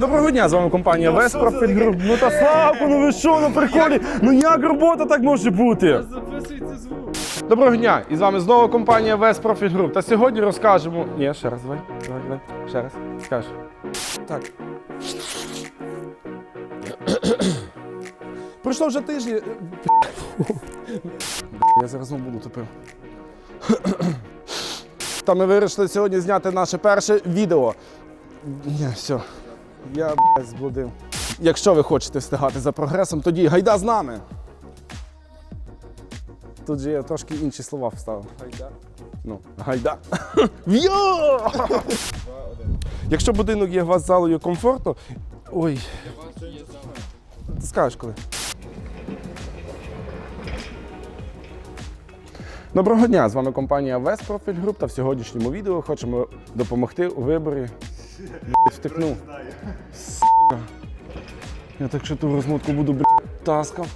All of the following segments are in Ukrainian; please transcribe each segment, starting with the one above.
Доброго дня, з вами компанія Веспрофіль Груп. Ну та Славко, ну ви що на приколі? Ну як робота так може бути? Записуйте звук. Доброго дня! І з вами знову компанія Веспрофіль Груп. Та сьогодні розкажемо. Ні, ще раз, давай, давай, давай. Ще раз. Скажеш. Так. Пройшло вже тиждень. Я зараз знову буду тупим. Та ми вирішили сьогодні зняти наше перше відео. Ні, все. Я блядь, зблудив. Якщо ви хочете встигати за прогресом, тоді гайда з нами. Тут же я трошки інші слова вставив. Гайда. Ну, гайда. В'йо! Якщо будинок є у вас залою комфортно. Ой. Скажеш коли. Доброго дня! З вами компанія West Profile Group та в сьогоднішньому відео хочемо допомогти у виборі. Втикнув. Я так що ту розмотку буду блядь, таскав.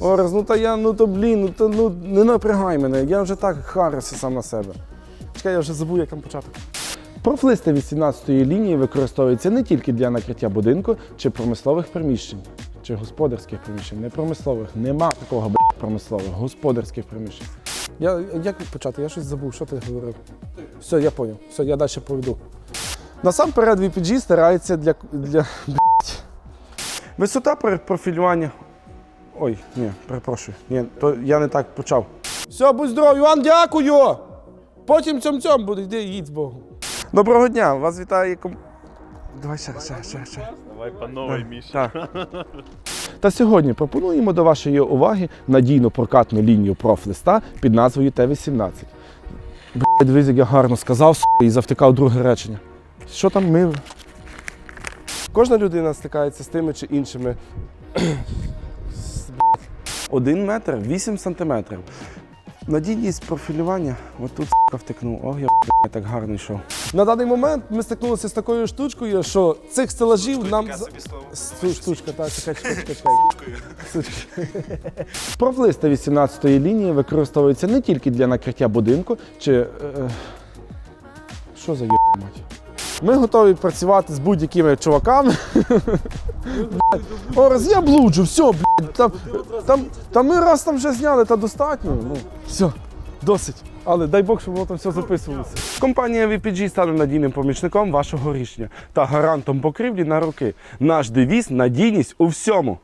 Орес, ну та я, ну то блін, ну то ну не напрягай мене. Я вже так харився сам на себе. Чекай, я вже забув, як там початок. Профлисти 18-ї лінії використовуються не тільки для накриття будинку чи промислових приміщень, чи господарських приміщень. Не промислових. Нема такого блядь, промислових, господарських приміщень. Я як почати? Я щось забув, що ти говорив. Все, я зрозумів. Все, я далі поведу. Насамперед VPG старається для. для. Висота пр- профілювання. Ой, ні, перепрошую. Ні, то я не так почав. Все, будь здоров, Іван, дякую! Потім цьом цьом буде, йди, їдь з Богом. Доброго дня, вас вітає ком... Давай ще, ще, ще, ще. Давай по новій, Міша. Так. Та сьогодні пропонуємо до вашої уваги надійну прокатну лінію профлиста під назвою Т-18. Блядь, дивись, як я гарно сказав і завтикав друге речення. Що там ми? Кожна людина стикається з тими чи іншими. Один метр 8 сантиметрів. Надійність профілювання, отут втикнув. Ох, я блядь, так гарно йшов. На даний момент ми стикнулися з такою штучкою, що цих стелажів нам. за- Сту- Штучка, так, чекай, чекай, чекай. Штучка. Профлисти 18-ї лінії використовуються не тільки для накриття будинку чи. Е, е, що за єб, мать? Ми готові працювати з будь-якими чуваками. Блядь. Ораз, я блуджу, все, блядь. Там, там, там ми раз там вже зняли, та достатньо. Ну, все, досить. Але дай Бог, щоб воно там все записувалося. Компанія VPG стане надійним помічником вашого рішення та гарантом покрівлі на роки. Наш девіз надійність у всьому.